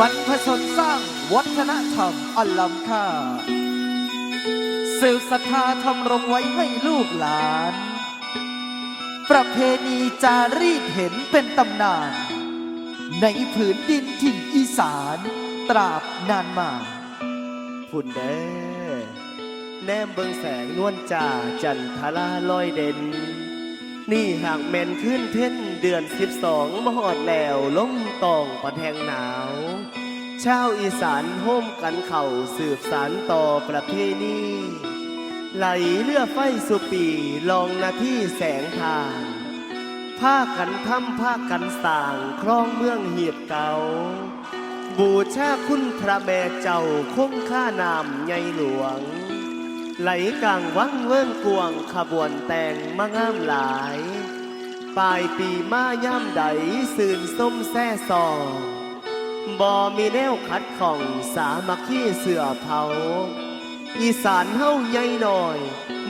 บรรพชนสร้างวัฒนธรรมอันล้ำค่า สืบศรัทธาทำรงไว้ให้ลูกหลาน ประเพณีจารีตเห็นเป็นตำนาน ในผืนดินถิ่นอีสาน ตราบนานมาพุ่นเด้อแนมเบิงแสงนวลจ่าจันทราลอยเด่น นี่หากแมนขึ้นเพ่นเดือนสิบสองมหอดแล้วล้มตองปะแทงหนาว ชาวอีสานโฮมกันเข่าสืบสารต่อประเพณีไหลเลือไฟสุปีลองนาที่แสงทางผ้ากันทำผ้ากันสางครองเมืองเหียบเก่าบูชาคุณพระแม่เจ้าคงค่านามใหญ่หลวง ไหลกลางวังเวิ้งกวงขบวนแต่งมางามหลาย ปลายปีมาย่ำใดสื่นส้มแซ่ซอ บ่มีแนวขัดของสามัคคีเสือเผา อีสานเฮาใหญ่หน่อย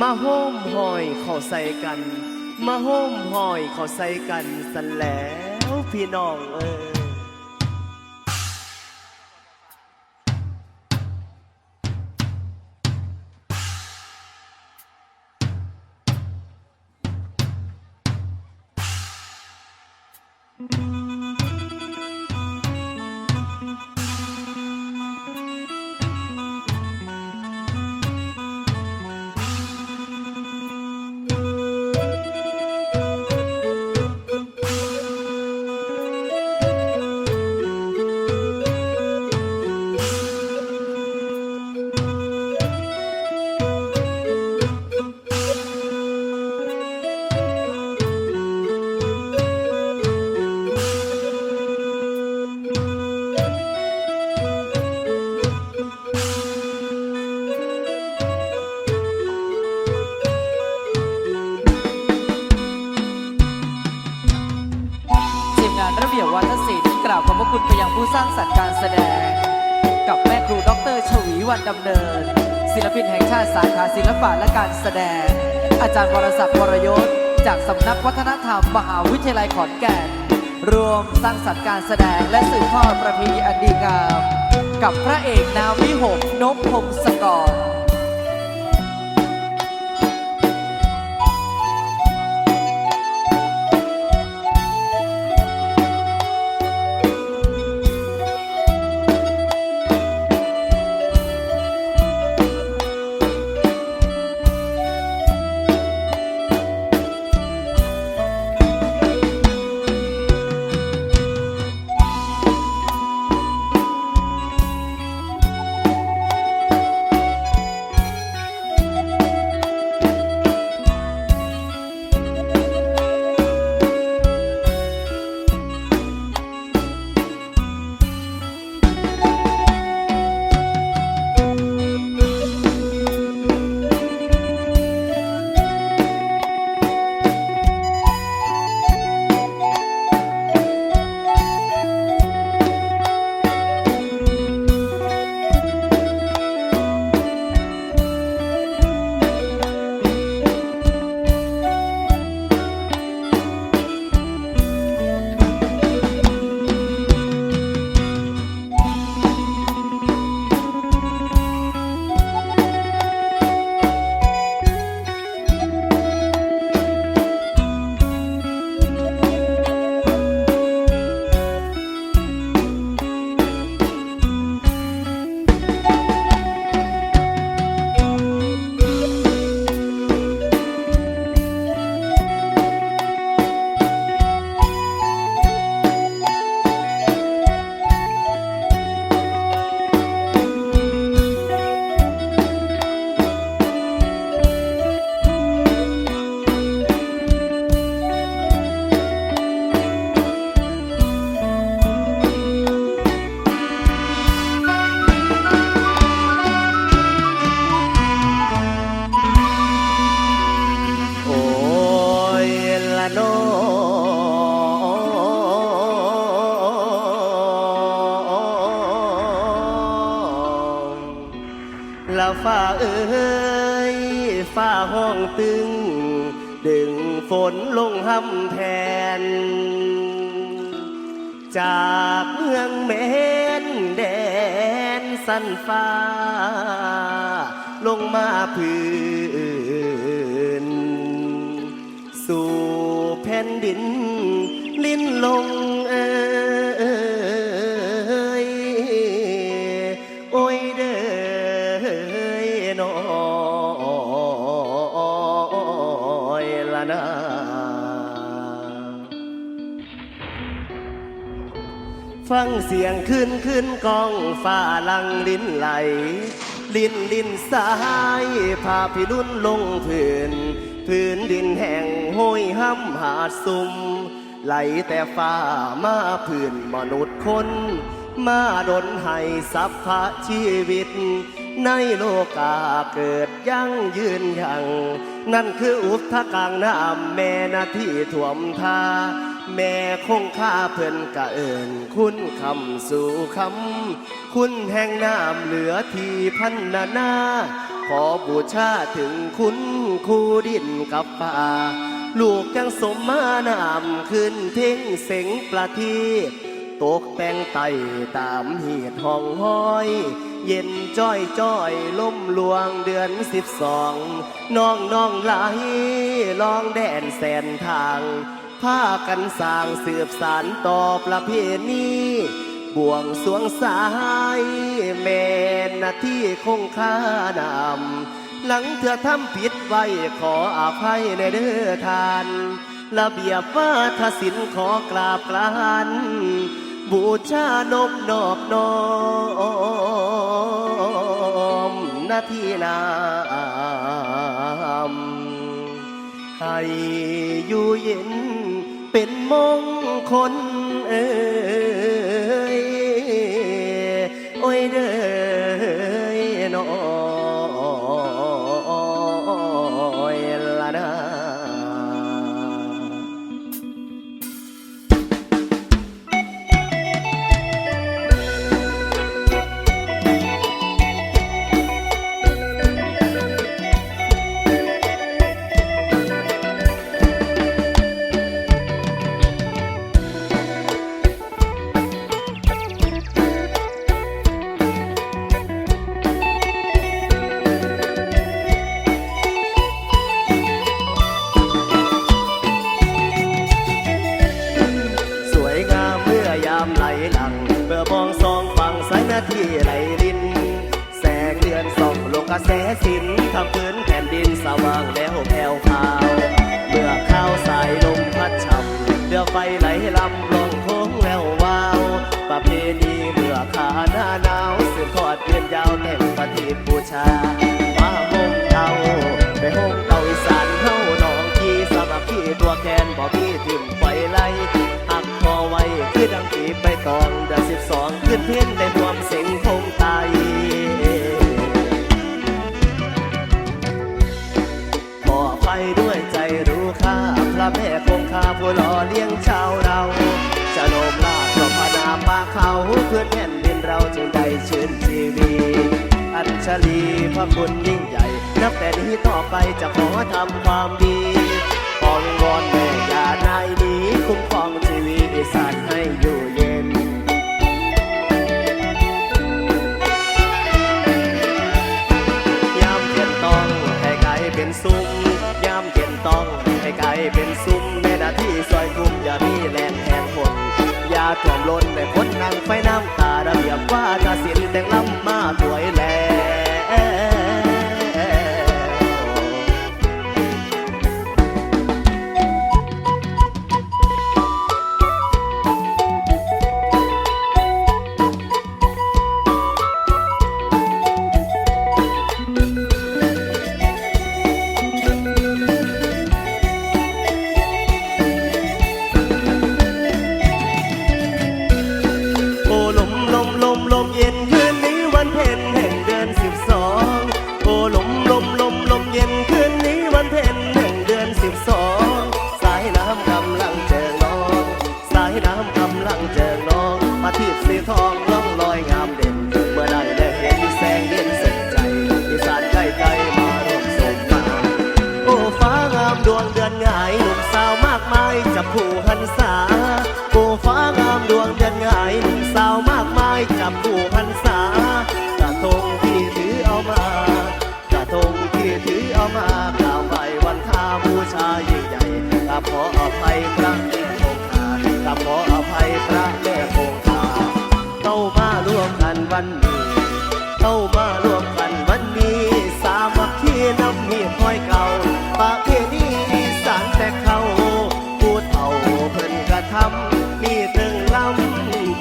มาโฮมหอยเขอใส่กัน มาโฮมหอยเขอใส่กันสันแล้วพี่น้องเออทีม ดำเนิน ศิลปินแห่งชาติสาขาศิลปะและการแสดง อาจารย์วรศักดิ์วรยศจากสำนักวัฒนธรรมมหาวิทยาลัยขอนแก่นรวมสร้างสรรค์การแสดงและสืบทอดประเพณีอันดีงาม กับพระเอกนาวิหกนพพงศกรำแทน จากเมืองเมนแดนสันฟ้า ลงมาพื้น สู่แผ่นดิน ลิ้นลงเอยโอ้ยเด้อนอยล ฟังเสียงขึ้นขึ้นกองฝ้าลังลิ้นไหล ลิ้นลิ้นสายพาพี่รุ่นลงพื้นพื้นดินแห่งห้อยห้ำหาดซุมไหลแต่ฝ้ามาพื้นมนุษย์คน มาดนให้สัพพะชีวิต ในโลกาเกิดยั่งยืนยังนั่นคืออุทกลางน้ำแม่นาที่ถ่วมทาแม่คงค่าเพิ่นกะเอิญคุณคำสู่คำคุณแห่งน้ำเหลือที่พันนานาขอบูชาถึงคุณคู่ดินกับป่า ลูกจังสมมานำขึ้นเท่งเสงประทีป ตกแต่งไตตามเหีดห้องห้อย เย็นจ้อยจ้อยล่มลวงเดือนสิบสองน้องน้องไหลลองแดนแสนทางพากันสร้างสืบสารต่อประเพณีบวงสวงสายแม่นาที่คงค่านำหลังเธอทำผิดไว้ขออภัยในเด้อทาน ระเบียบว่าทศิลขอกราบกราน บูชานมนอบน้อมนาที่นามให้อยู่เย็นเป็นมงคลเอ้ย เรือไฟไหลลำลงโค้งแวววาว ประเพณีเมื่อขาหน้าหนาวสืบทอดเดือนยาวแต่งปฏิบูชามาห่มเตาไปห่มเตาอีสานเฮาหนองกีสำหรับพี่ตัวแกนบอกพี่ทิมไฟไล่อักคอไว้คือดังปีไปตองเดือนสิบสองขึ้นเพี้ยนได้รวมเสียงคงไตขอไปด้วยใจรู้ค่าพระแม่ ผู้หล่อเลี้ยงชาวเราจะโนมลาเพระพนามมาเขาเพื่อนแผ่นดินเราจึงได้ชื่นชีวีอัญชลีพระคุณยิ่งใหญ่ นับแต่นี้ต่อไปจะขอทำความดีขอวิงวอนแม่ยานายนี้คุ้มครองชีวิตอีสานให้อยู่เย็นยามเขียนต้องให้ไก่เป็นซุ้มยามเขียนต้องให้ไก่เป็นซุ้ม อย่าถ่วมล้นแต่คนนั่งไฟน้ำตาระเบียบว่า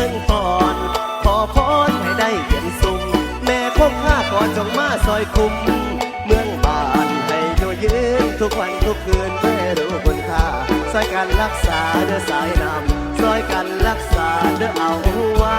ำถึงตอน ขอพรให้ได้เห็นสุมแม่คงข้าก่อนจงมาซอยคุม เมืองบ้านให้อยู่ยืนทุกวันทุกคืนไม่รู้คุณค่าซอยกันรักษาเด้อสายนำซอยกันรักษาเด้อเอาไว้